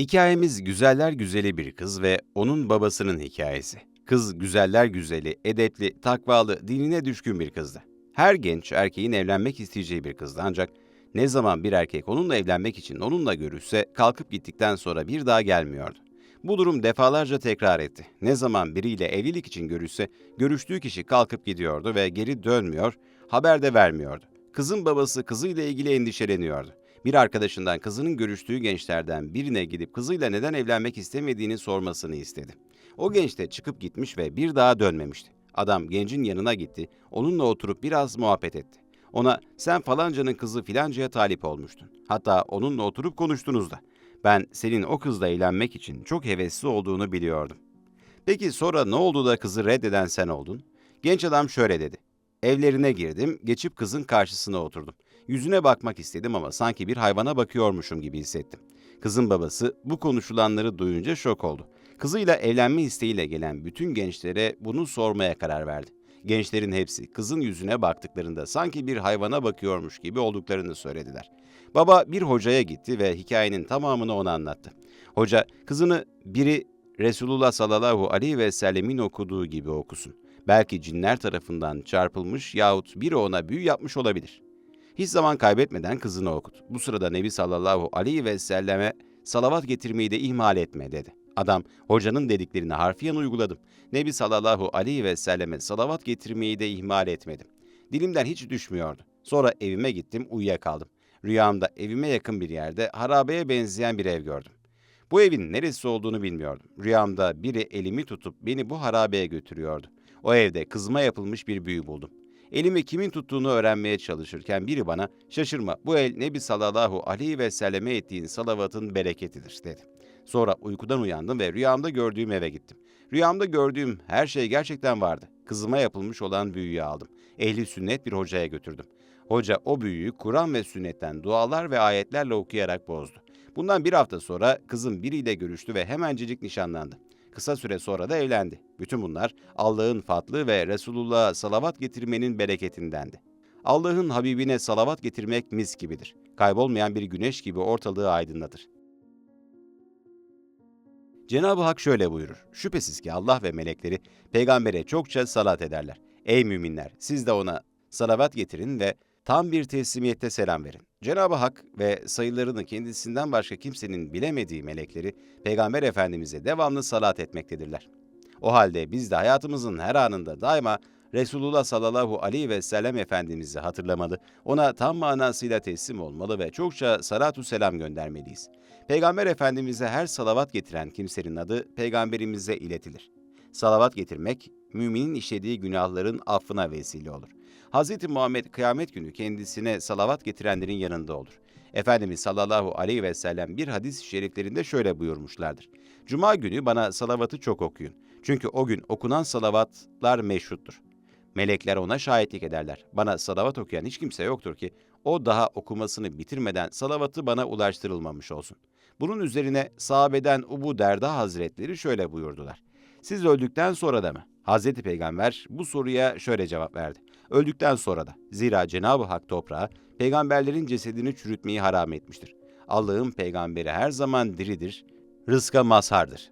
Hikayemiz güzeller güzeli bir kız ve onun babasının hikayesi. Kız güzeller güzeli, edepli, takvalı, dinine düşkün bir kızdı. Her genç erkeğin evlenmek isteyeceği bir kızdı ancak ne zaman bir erkek onunla evlenmek için onunla görüşse kalkıp gittikten sonra bir daha gelmiyordu. Bu durum defalarca tekrar etti. Ne zaman biriyle evlilik için görüşse görüştüğü kişi kalkıp gidiyordu ve geri dönmüyor, haber de vermiyordu. Kızın babası kızıyla ilgili endişeleniyordu. Bir arkadaşından kızının görüştüğü gençlerden birine gidip kızıyla neden evlenmek istemediğini sormasını istedi. O genç de çıkıp gitmiş ve bir daha dönmemişti. Adam gencin yanına gitti, onunla oturup biraz muhabbet etti. Ona sen falancanın kızı filancaya talip olmuştun. Hatta onunla oturup konuştunuz da. Ben senin o kızla evlenmek için çok hevesli olduğunu biliyordum. Peki sonra ne oldu da kızı reddeden sen oldun? Genç adam şöyle dedi. Evlerine girdim, geçip kızın karşısına oturdum. Yüzüne bakmak istedim ama sanki bir hayvana bakıyormuşum gibi hissettim. Kızın babası bu konuşulanları duyunca şok oldu. Kızıyla evlenme isteğiyle gelen bütün gençlere bunu sormaya karar verdi. Gençlerin hepsi kızın yüzüne baktıklarında sanki bir hayvana bakıyormuş gibi olduklarını söylediler. Baba bir hocaya gitti ve hikayenin tamamını ona anlattı. Hoca kızını biri Resulullah sallallahu aleyhi ve sellemin okuduğu gibi okusun. Belki cinler tarafından çarpılmış yahut biri ona büyü yapmış olabilir. Hiç zaman kaybetmeden kızını okut. Bu sırada Nebi sallallahu aleyhi ve selleme salavat getirmeyi de ihmal etme dedi. Adam hocanın dediklerini harfiyen uyguladım. Nebi sallallahu aleyhi ve selleme salavat getirmeyi de ihmal etmedim. Dilimden hiç düşmüyordu. Sonra evime gittim uyuyakaldım. Rüyamda evime yakın bir yerde harabeye benzeyen bir ev gördüm. Bu evin neresi olduğunu bilmiyordum. Rüyamda biri elimi tutup beni bu harabeye götürüyordu. O evde kızıma yapılmış bir büyü buldum. Elimi kimin tuttuğunu öğrenmeye çalışırken biri bana şaşırma bu el Nebi sallallahu aleyhi ve selleme ettiğin salavatın bereketidir dedi. Sonra uykudan uyandım ve rüyamda gördüğüm eve gittim. Rüyamda gördüğüm her şey gerçekten vardı. Kızıma yapılmış olan büyüyü aldım. Ehli sünnet bir hocaya götürdüm. Hoca o büyüyü Kur'an ve sünnetten dualar ve ayetlerle okuyarak bozdu. Bundan bir hafta sonra kızım biriyle görüştü ve hemencecik nişanlandı. Kısa süre sonra da evlendi. Bütün bunlar Allah'ın fadlı ve Resulullah'a salavat getirmenin bereketindendi. Allah'ın Habibine salavat getirmek mis gibidir. Kaybolmayan bir güneş gibi ortalığı aydınlatır. Cenab-ı Hak şöyle buyurur. Şüphesiz ki Allah ve melekleri peygambere çokça salat ederler. Ey müminler siz de ona salavat getirin ve tam bir teslimiyette selam verin. Cenab-ı Hak ve sayılarını kendisinden başka kimsenin bilemediği melekleri Peygamber Efendimiz'e devamlı salat etmektedirler. O halde biz de hayatımızın her anında daima Resulullah sallallahu aleyhi ve sellem Efendimiz'i hatırlamalı, ona tam manasıyla teslim olmalı ve çokça salatu selam göndermeliyiz. Peygamber Efendimiz'e her salavat getiren kimsenin adı peygamberimize iletilir. Salavat getirmek, müminin işlediği günahların affına vesile olur. Hz. Muhammed kıyamet günü kendisine salavat getirenlerin yanında olur. Efendimiz sallallahu aleyhi ve sellem bir hadis-i şeriflerinde şöyle buyurmuşlardır. Cuma günü bana salavatı çok okuyun. Çünkü o gün okunan salavatlar meşruttur. Melekler ona şahitlik ederler. Bana salavat okuyan hiç kimse yoktur ki o daha okumasını bitirmeden salavatı bana ulaştırılmamış olsun. Bunun üzerine sahabeden Ubu Derda Hazretleri şöyle buyurdular. Siz öldükten sonra da mı? Hazreti Peygamber bu soruya şöyle cevap verdi. Öldükten sonra da. Zira Cenab-ı Hak toprağa peygamberlerin cesedini çürütmeyi haram etmiştir. Allah'ın peygamberi her zaman diridir, rızka mazhardır.